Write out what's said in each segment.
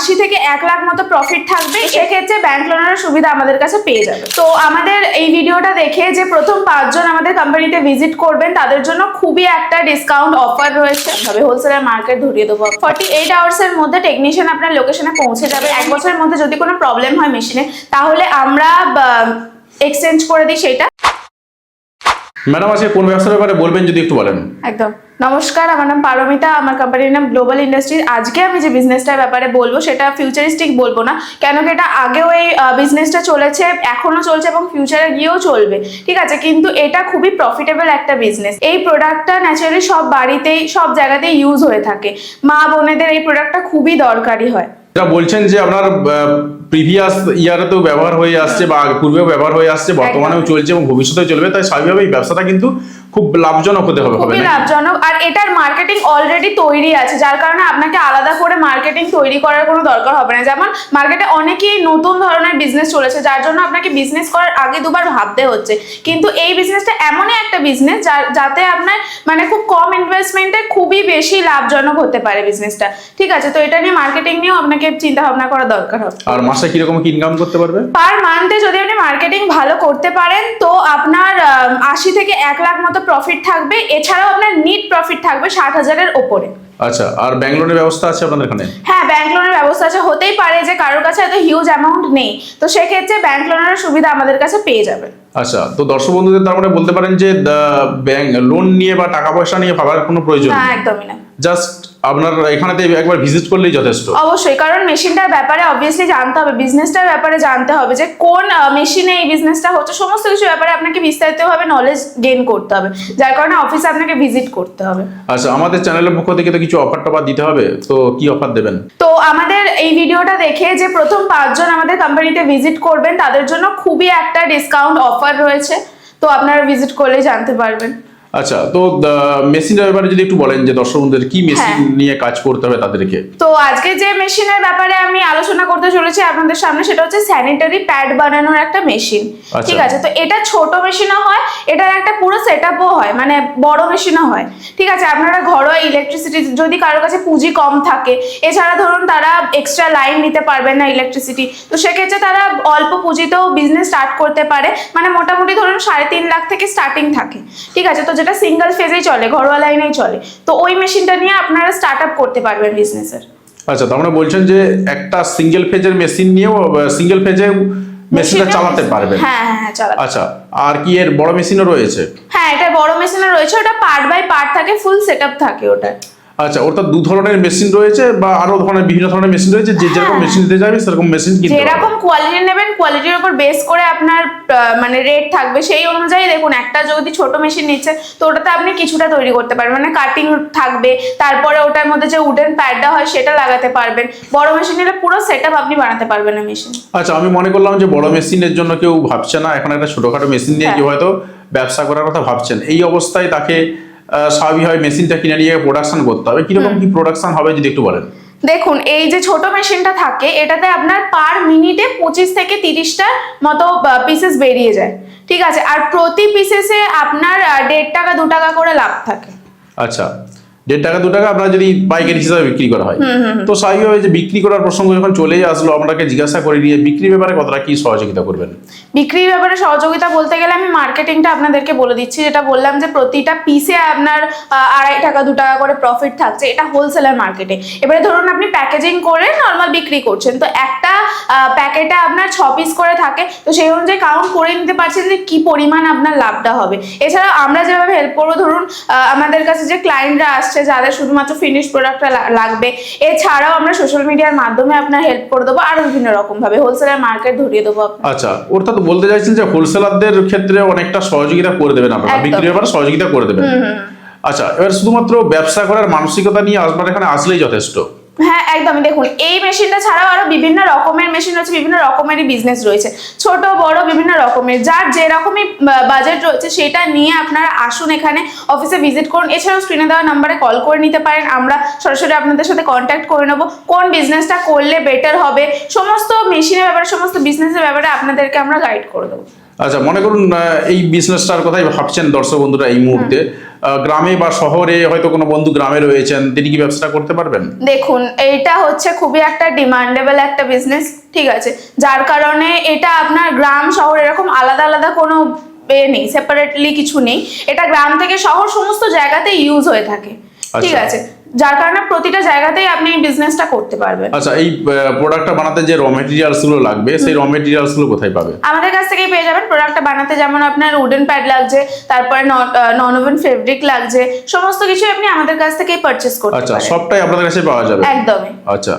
আশি থেকে এক লাখ মতো প্রফিট থাকবে সেক্ষেত্রে ব্যাংক লোনের সুবিধা আমাদের কাছে পেয়ে যাবে। তো আমাদের এই ভিডিওটা দেখে যে প্রথম পাঁচজন আমাদের কোম্পানিতে ভিজিট করবেন তাদের জন্য খুবই একটা ডিসকাউন্ট অফার রয়েছে। তবে হোলসেলার মার্কেট ধরিয়ে দেবো। ফর্টি এইট আওয়ার্সের মধ্যে টেকনিশিয়ান আপনার লোকেশনে পৌঁছে যাবে। এক বছরের মধ্যে যদি কোনো প্রবলেম হয় মেশিনে তাহলে আমরা এক্সচেঞ্জ করে দিই সেটা। ম্যাডাম আজকে কোন ব্যবসার ব্যাপারে বলবেন যদি একটু বলেন? একদম। নমস্কার আমার নাম পারমিতা আমার কোম্পানির নাম গ্লোবাল ইন্ডাস্ট্রিজ আজকে আমি যে বিজনেসটার ব্যাপারে বলব সেটা ফিউচারিস্টিক বলব না কেন কি এটা আগেও এই বিজনেসটা চলেছে এখনও চলছে এবং ফিউচারে গিয়েও চলবে ঠিক আছে? কিন্তু এটা খুবই প্রফিটেবল একটা বিজনেস এই প্রোডাক্টটা ন্যাচারালি সব বাড়িতেই সব জায়গাতেই ইউজ হয়ে থাকে। মা বোনেদের এই প্রোডাক্টটা খুবই দরকারি হয়। এটা বলছেন যে আপনার প্রিভিয়াস ইয়ারেতেও ব্যবহার হয়ে আসছে বা পূর্বেও ব্যবহার হয়ে আসছে বর্তমানেও চলছে এবং ভবিষ্যতেও চলবে তাই স্বাভাবিকভাবে এই ব্যবসাটা কিন্তু খুব লাভজনক হতে হবে খুবই লাভজনক। আর এটার মার্কেটিং অলরেডি তৈরি আছে যার কারণে আপনাকে আলাদা করে মার্কেটিং তৈরি করার কোনো দরকার হবে না। যেমন মার্কেটে অনেকেই নতুন ধরনের বিজনেস চলেছে যার জন্য আপনাকে বিজনেস করার আগে দুবার ভাবতে হচ্ছে। কিন্তু এই বিজনেসটা এমনই একটা বিজনেস যাতে আপনার মানে খুব কম ইনভেস্টমেন্টে খুবই বেশি লাভজনক হতে পারে বিজনেসটা ঠিক আছে তো এটা নিয়ে মার্কেটিং নিয়েও আপনাকে চিন্তা ভাবনা করা দরকার হবে। আর মাসে কীরকম কি ইনকাম করতে পারবে? পার মান্থে যদি আপনি মার্কেটিং ভালো করতে পারেন তো আপনার আশি থেকে এক লাখ মতো প্রফিট থাকবে এছাড়াও আপনার নিট প্রফিট থাকবে ষাট হাজারের ওপরে। আচ্ছা আর ব্যাঙ্গালোরের ব্যবস্থা আছে আপনাদের এখানে? হ্যাঁ ব্যাংক লোনের ব্যবস্থা আছে। হতেই পারে যে কারোর কাছে এত হিউজ অ্যামাউন্ট নেই তো সেক্ষেত্রে ব্যাংক লোনের সুবিধা আমাদের কাছে পেয়ে যাবে। আচ্ছা তো দর্শক বন্ধুদের তার মানে বলতে পারেন যে ব্যাংক লোন নিয়ে বা টাকা পয়সা নিয়ে ভাবার কোনো প্রয়োজন না একদমই না। জাস্ট আপনার এখানেতে একবার ভিজিট করলেই যথেষ্ট। অবশ্যই কারণ মেশিনটার ব্যাপারে অবভিয়াসলি জানতে হবে বিজনেসটার ব্যাপারে জানতে হবে যে কোন মেশিনে এই বিজনেসটা হচ্ছে সমস্ত কিছু ব্যাপারে আপনাকে বিস্তারিতভাবে নলেজ গেইন করতে হবে। যার কারণে অফিসে আপনাকে ভিজিট করতে হবে। আচ্ছা আমাদের চ্যানেলের পক্ষ থেকে তো কিছু অফার টফার দিতে হবে তো কি অফার দেবেন? তো আমাদের এই ভিডিওটা দেখে যে প্রথম পাঁচজন আমাদের কোম্পানিতে ভিজিট করবেন তাদের জন্য খুবই একটা ডিসকাউন্ট অফার রয়েছে। তো আপনারা ভিজিট করলেই জানতে পারবেন। আচ্ছা তো মেশিনের ব্যাপারে যদি একটু বলেন যে দর্শক বন্ধুদের কি মেশিন হ্যাঁ। নিয়ে কাজ করতে হবে তাদেরকে? তো আজকে যে মেশিনের ব্যাপারে আমি আলোচনা করতে চলেছি আপনাদের সামনে সেটা হচ্ছে স্যানিটারি প্যাড বানানোর একটা মেশিন আচ্ছা। ঠিক আছে? তো এটা ছোট মেশিনও হয় এটার একটা পুরো সেট হয় মানে বড় মেশিনও হয়। ঠিক আছে? আপনারা ঘরোয়া ইলেকট্রিসিটি যদি কারোর কাছে পুঁজি কম থাকে এছাড়া ধরুন তারা এক্সট্রা লাইন নিতে পারবেন না ইলেকট্রিসিটি তো সেক্ষেত্রে তারা অল্প পুঁজিতেও বিজনেস স্টার্ট করতে পারে। মানে মোটামুটি ধরুন সাড়ে তিন লাখ থেকে স্টার্টিং থাকে। ঠিক আছে? তো যেটা সিঙ্গেল ফেজেই চলে ঘরোয়া লাইনেই চলে। তো ওই মেশিনটা নিয়ে আপনারা স্টার্ট আপ করতে পারবেন বিজনেসের আচ্ছা তো আমরা বলছেন যে একটা সিঙ্গেল ফেজের মেশিন নিয়েও সিঙ্গেল ফেজে মেশিনটা চালাতে পারবেন। হ্যাঁ হ্যাঁ হ্যাঁ চালাতে আচ্ছা আর কি এর বড় মেশিনও রয়েছে? হ্যাঁ এটা বড় মেশিনও রয়েছে ওটা পার্ট বাই পার্ট থাকে ফুল সেটআপ থাকে ওটা আচ্ছা ওটা দু ধরনের মেশিন রয়েছে বা আরও ধরনের বিভিন্ন ধরনের মেশিন রয়েছে যে যেরকম হ্যাঁ। মেশিন দিতে যাবে সেরকম মেশিন কিনতে যেরকম কোয়ালিটি নেবেন কোয়ালিটির উপর বেস করে আপনার মানে রেট থাকবে। সেই অনুযায়ী দেখুন একটা যদি ছোট মেশিন নিচ্ছে তো ওটাতে আপনি কিছুটা তৈরি করতে পারবেন। মানে কাটিং থাকবে তারপরে ওটার মধ্যে যে উডেন প্যাডটা হয় সেটা লাগাতে পারবেন। বড় মেশিন নিলে পুরো সেটআপ আপনি বানাতে পারবেন না মেশিন আচ্ছা আমি মনে করলাম যে বড় মেশিনের জন্য কেউ ভাবছে না এখন একটা ছোটখাটো মেশিন নিয়ে হ্যাঁ। কেউ হয়তো ব্যবসা করার কথা ভাবছেন। এই অবস্থায় তাকে স্বাভাবিকভাবে মেশিনটা কিনে নিয়ে প্রোডাকশন করতে হবে। কীরকম কি প্রোডাকশন হবে যদি একটু বলেন? দেখুন এই যে ছোট মেশিনটা থাকে এটাতে আপনার পার মিনিটে পঁচিশ থেকে তিরিশটা মতো পিসেস বেরিয়ে যায়। ঠিক আছে? আর প্রতি পিসেসে আপনার দেড় টাকা দু টাকা করে লাভ থাকে। আচ্ছা। দেড় টাকা দু টাকা আপনার যদি পাইকারি হিসাবে বিক্রি করা হয়। তো স্বাভাবিকভাবে যে বিক্রি করার প্রসঙ্গ যখন চলেই আসলো আপনাকে জিজ্ঞাসা করে নিয়ে বিক্রির ব্যাপারে কতটা কি সহযোগিতা করবেন? বিক্রির ব্যাপারে সহযোগিতা বলতে গেলে আমি মার্কেটিংটা আপনাদেরকে বলে দিচ্ছি, যেটা বললাম যে প্রতিটা পিসে আপনার আড়াই টাকা, দু টাকা করে প্রফিট থাকছে, এটা হোলসেলার মার্কেটে এবারে ধরুন আপনি প্যাকেজিং করে নর্মাল বিক্রি করছেন, তো একটা প্যাকেটে আপনার ছ পিস করে থাকে, তো সেই অনুযায়ী কাউন্ট করে নিতে পারছেন যে কি পরিমাণ আপনার লাভটা হবে। এছাড়া আমরা যেভাবে হেল্প করব, ধরুন আমাদের কাছে যে ক্লায়েন্টরা আসছে, যাদের শুধুমাত্র ফিনিশ প্রোডাক্টটা লাগবে, এছাড়াও আমরা সোশ্যাল মিডিয়ার মাধ্যমে আপনার হেল্প করে দেবো আরও বিভিন্ন রকমভাবে হোলসেলার মার্কেট ধরিয়ে দেবো আচ্ছা অর্থাৎ বলতে চাইছেন যে হোলসেলারদের ক্ষেত্রে অনেকটা সহযোগিতা করে দেবেন আপনারা। বিক্রির ব্যাপারে সহযোগিতা করে দেবেন। আচ্ছা এবার শুধুমাত্র ব্যবসা করার মানসিকতা নিয়ে আপনার এখানে আসলেই যথেষ্ট। হ্যাঁ একদমই। দেখুন এই মেশিনটা ছাড়াও আরও বিভিন্ন রকমের মেশিন রয়েছে বিভিন্ন রকমেরই বিজনেস রয়েছে। ছোট বড় বিভিন্ন রকমের। যার যে রকমই বাজেট রয়েছে সেটা নিয়ে আপনারা আসুন এখানে অফিসে ভিজিট করুন। এছাড়াও স্ক্রিনে দেওয়া নাম্বারে কল করে নিতে পারেন। আমরা সরাসরি আপনাদের সাথে কন্ট্যাক্ট করে নেব। কোন বিজনেসটা করলে বেটার হবে? সমস্ত মেশিনের ব্যাপারে সমস্ত বিজনেসের ব্যাপারে আপনাদেরকে আমরা গাইড করে দেবো। আচ্ছা মনে করুন এই বিজনেসটার কথাই ভাবছেন দর্শক বন্ধুরা এই মুহূর্তে। গ্রামে বা শহরে হয়তো কোনো বন্ধু গ্রামে রয়েছেন তিনি কি ব্যবসাটা করতে পারবেন? দেখুন এইটা হচ্ছে খুবই একটা ডিমান্ডেবল একটা বিজনেস ঠিক আছে? যার কারণে এটা আপনার গ্রাম শহর এরকম আলাদা আলাদা কোনো এ নেই সেপারেটলি কিছু নেই। এটা গ্রাম থেকে শহর সমস্ত জায়গাতে ইউজ হয়ে থাকে ঠিক আচ্ছা। আছে? যার কারণে প্রতিটা জায়গাতেই আপনি এই বিজনেসটা করতে পারবেন। আচ্ছা এই প্রোডাক্টটা বানাতে যে র মেটেরিয়ালসগুলো লাগবে সেই র মেটেরিয়ালসগুলো কোথায় পাবে? আমাদের কাছ থেকেই পেয়ে যাবেন প্রোডাক্টটা বানাতে। যেমন আপনার উডেন প্যাড লাগছে তারপরে নন ওভেন ফেব্রিক লাগছে সমস্ত কিছু আপনি আমাদের কাছ থেকেই পারচেস করতে আচ্ছা সবটাই আপনাদের কাছে পাওয়া যাবে? একদমই। আচ্ছা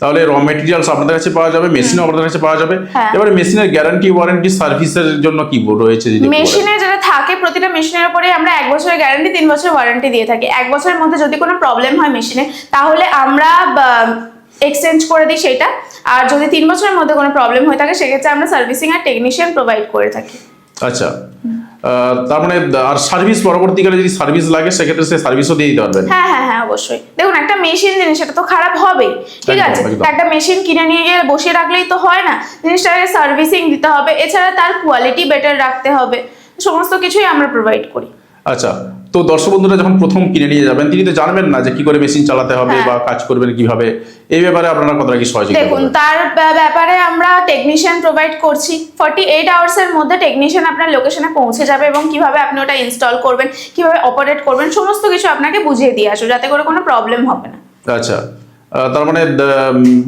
তাহলে র মেটেরিয়ালস আপনাদের কাছে পাওয়া যাবে মেশিনও আপনাদের কাছে পাওয়া যাবে। হ্যাঁ। এবারে মেশিনের গ্যারান্টি ওয়ারেন্টি সার্ভিসের জন্য কি রয়েছে মেশিনে থাকে প্রতিটা মেশিনের উপরে আমরা এক বছরের গ্যারান্টি তিন বছরের ওয়ারেন্টি দিয়ে থাকি। এক বছরের মধ্যে যদি কোনো প্রবলেম হয় মেশিনে তাহলে আমরা এক্সচেঞ্জ করে দিই সেটা। আর যদি তিন বছরের মধ্যে কোনো প্রবলেম হয়ে থাকে সেক্ষেত্রে আমরা সার্ভিসিং আর টেকনিশিয়ান প্রোভাইড করে থাকি। আচ্ছা। তার মানে আর সার্ভিস পরবর্তীকালে যদি সার্ভিস লাগে সেক্ষেত্রে সে সার্ভিসও দিয়ে দিতে পারবেন হ্যাঁ হ্যাঁ হ্যাঁ অবশ্যই। দেখুন একটা মেশিন জিনিস সেটা তো খারাপ হবেই। ঠিক আছে। একটা মেশিন কিনে নিয়ে গিয়ে বসিয়ে রাখলেই তো হয় না। জিনিসটাকে সার্ভিসিং দিতে হবে। এছাড়া তার কোয়ালিটি বেটার রাখতে হবে। সমস্ত কিছুই আমরা প্রোভাইড করি। আচ্ছা তো দর্শক বন্ধুরা যখন প্রথম কিনে নিয়ে যাবেন তিনি তো জানবেন না যে কি করে মেশিন চালাতে হবে হ্যাঁ। বা কাজ করবেন কীভাবে। এই ব্যাপারে আপনারা কতটা কি সহযোগিতা দেখুন তার ব্যাপারে আমরা টেকনিশিয়ান প্রোভাইড করছি। ফর্টি এইট আওয়ার্সের মধ্যে টেকনিশিয়ান আপনার লোকেশনে পৌঁছে যাবে এবং কীভাবে আপনি ওটা ইনস্টল করবেন কীভাবে অপারেট করবেন সমস্ত কিছু আপনাকে বুঝিয়ে দিয়ে আসবে যাতে করে কোনো প্রবলেম হবে না। আচ্ছা তার মানে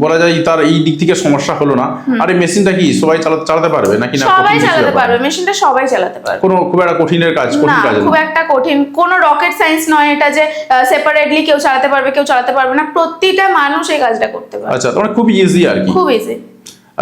বলা যায় তার এই দিক থেকে সমস্যা হলো না। আর এই মেশিনটা কি সবাই চালাতে চালাতে পারবে নাকি না? সবাই চালাতে পারবে মেশিনটা সবাই চালাতে পারবে। কোনো খুব একটা কঠিনের কাজ কঠিন কাজ খুব একটা কঠিন। কোনো রকেট সায়েন্স নয় এটা যে সেপারেটলি কেউ চালাতে পারবে কেউ চালাতে পারবে না প্রতিটা মানুষ এই কাজটা করতে পারবে। আচ্ছা তোমার মানে খুব ইজি আর কি। খুব ইজি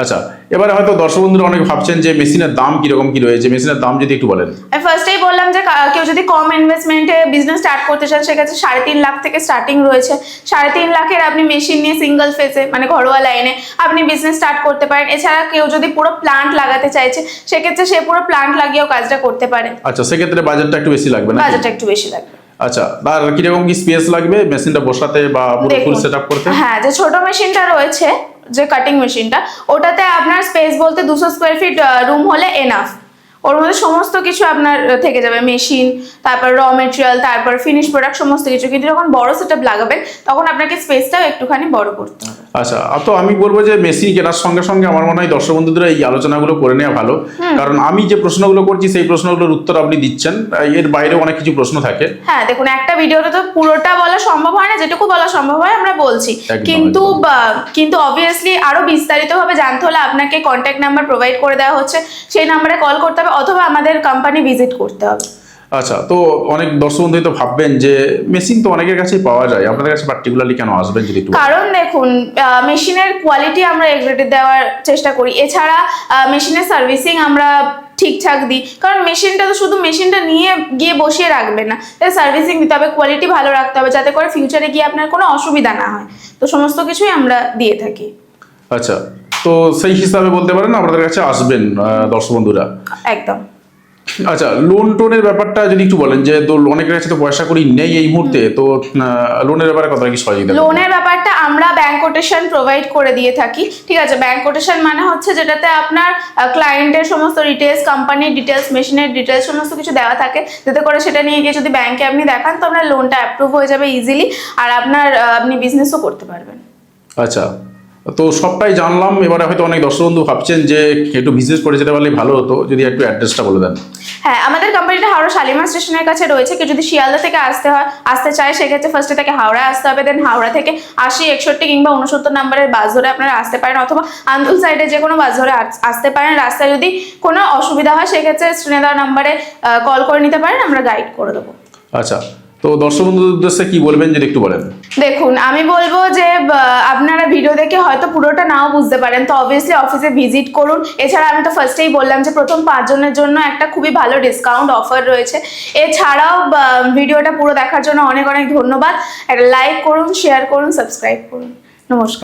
আচ্ছা এবারে হয়তো দর্শক বন্ধুরা অনেক ভাবছেন যে মেশিনের দাম কীরকম কি রয়েছে? মেশিনের দাম যদি একটু বলেন। আমি ফার্স্টেই বললাম যে কেউ যদি কম ইনভেস্টমেন্টে বিজনেস স্টার্ট করতে চান সেক্ষেত্রে সাড়ে তিন লাখ থেকে স্টার্টিং রয়েছে। সাড়ে তিন লাখের আপনি মেশিন নিয়ে সিঙ্গেল ফেসে মানে ঘরোয়া লাইনে আপনি বিজনেস স্টার্ট করতে পারেন। এছাড়া কেউ যদি পুরো প্লান্ট লাগাতে চাইছে সেক্ষেত্রে সে পুরো প্লান্ট লাগিয়েও কাজটা করতে পারে। আচ্ছা সেক্ষেত্রে বাজেটটা একটু বেশি লাগবে না বাজেটটা একটু বেশি লাগবে। আচ্ছা আর কীরকম কি স্পেস লাগবে মেশিনটা বসাতে বা পুরো ফুল দেখুন সেট করতে? হ্যাঁ যে ছোট মেশিনটা রয়েছে যে কাটিং মেশিনটা ওটাতে আপনার স্পেস বলতে দুশো স্কোয়ার ফিট রুম হলে এনাফ ওর মধ্যে সমস্ত কিছু আপনার থেকে যাবে। মেশিন তারপর র মেটেরিয়াল তারপর ফিনিশ প্রোডাক্ট সমস্ত কিছু। কিন্তু যখন বড় সেট লাগাবেন, তখন আপনাকে স্পেসটাও একটুখানি বড় করতে হবে। আচ্ছা তো আমি বলব যে মেশিন কেনার সঙ্গে সঙ্গে আমার মনে হয় দর্শক বন্ধুদের এই আলোচনাগুলো করে নেওয়া ভালো। কারণ আমি যে প্রশ্নগুলো করছি সেই প্রশ্নগুলোর উত্তর আপনি দিচ্ছেন। এর বাইরেও অনেক কিছু প্রশ্ন থাকে। হ্যাঁ দেখুন একটা ভিডিওতে তো পুরোটা বলা সম্ভব হয় না যেটুকু বলা সম্ভব হয় আমরা বলছি। কিন্তু কিন্তু অবভিয়াসলি আরও বিস্তারিতভাবে জানতে হলে আপনাকে কন্ট্যাক্ট নাম্বার প্রোভাইড করে দেওয়া হচ্ছে। সেই নাম্বারে কল করতে হবে অথবা আমাদের কোম্পানি ভিজিট করতে হবে। আচ্ছা তো অনেক দর্শক বন্ধু তো ভাববেন যে মেশিন তো অনেকের কাছেই পাওয়া যায় আপনাদের কাছে পার্টিকুলারলি কেন আসবেন যদি কারণ দেখুন মেশিনের কোয়ালিটি আমরা এগ্রেডেড দেওয়ার চেষ্টা করি। এছাড়া মেশিনের সার্ভিসিং আমরা ঠিকঠাক দিই। কারণ মেশিনটা তো শুধু মেশিনটা নিয়ে গিয়ে বসিয়ে রাখবে না। সার্ভিসিং দিতে হবে কোয়ালিটি ভালো রাখতে হবে যাতে করে ফিউচারে গিয়ে আপনার কোনো অসুবিধা না হয়। তো সমস্ত কিছুই আমরা দিয়ে থাকি। আচ্ছা তো সেই হিসাবে বলতে পারেন আপনাদের কাছে আসবেন দর্শক বন্ধুরা। একদম। আচ্ছা লোন টোনের ব্যাপারটা যদি একটু বলেন যে তো অনেকের কাছে তো পয়সা করি নেই এই মুহূর্তে তো লোনের ব্যাপারে কতটা কি সহযোগিতা লোনের ব্যাপারটা আমরা ব্যাংক কোটেশন প্রোভাইড করে দিয়ে থাকি ঠিক আছে? ব্যাংক কোটেশন মানে হচ্ছে যেটাতে আপনার ক্লায়েন্টের সমস্ত ডিটেলস কোম্পানির ডিটেলস মেশিনের ডিটেলস সমস্ত কিছু দেওয়া থাকে। যাতে করে সেটা নিয়ে গিয়ে যদি ব্যাংকে আপনি দেখান তো আপনার লোনটা অ্যাপ্রুভ হয়ে যাবে ইজিলি আর আপনার আপনি বিজনেসও করতে পারবেন। আচ্ছা। তো সবটাই জানলাম এবারে হয়তো অনেক দর্শক বন্ধু ভাবছেন যে একটু বিজনেস করে যেতে পারলে ভালো হতো যদি একটু অ্যাড্রেসটা বলে দেন। হ্যাঁ আমাদের কোম্পানিটা হাওড়া শালিমার স্টেশনের কাছে রয়েছে কেউ যদি শিয়ালদা থেকে আসতে হয় আসতে চায় সেক্ষেত্রে ফার্স্টে তাকে হাওড়ায় আসতে হবে দেন হাওড়া থেকে আশি একষট্টি কিংবা উনসত্তর নম্বরের বাস ধরে আপনারা আসতে পারেন অথবা আন্দুল সাইডে যে কোনো বাস ধরে আস- আসতে পারেন। রাস্তায় যদি কোনো অসুবিধা হয় সেক্ষেত্রে স্ক্রিনে দেওয়া নাম্বারে কল করে নিতে পারেন আমরা গাইড করে দেবো। আচ্ছা তো দর্শক বন্ধুদের উদ্দেশ্যে কি বলবেন, যদি একটু বলেন। দেখুন, আমি বলব যে আপনারা ভিডিও দেখে হয়তো পুরোটা নাও বুঝতে পারেন। তো অবভিয়াসলি অফিসে ভিজিট করুন। এছাড়া আমি তো ফার্স্টেই বললাম যে, প্রথম পাঁচজনের জন্য একটা খুবই ভালো ডিসকাউন্ট অফার রয়েছে। এছাড়াও ভিডিওটা পুরো দেখার জন্য অনেক অনেক ধন্যবাদ। লাইক করুন শেয়ার করুন সাবস্ক্রাইব করুন। নমস্কার।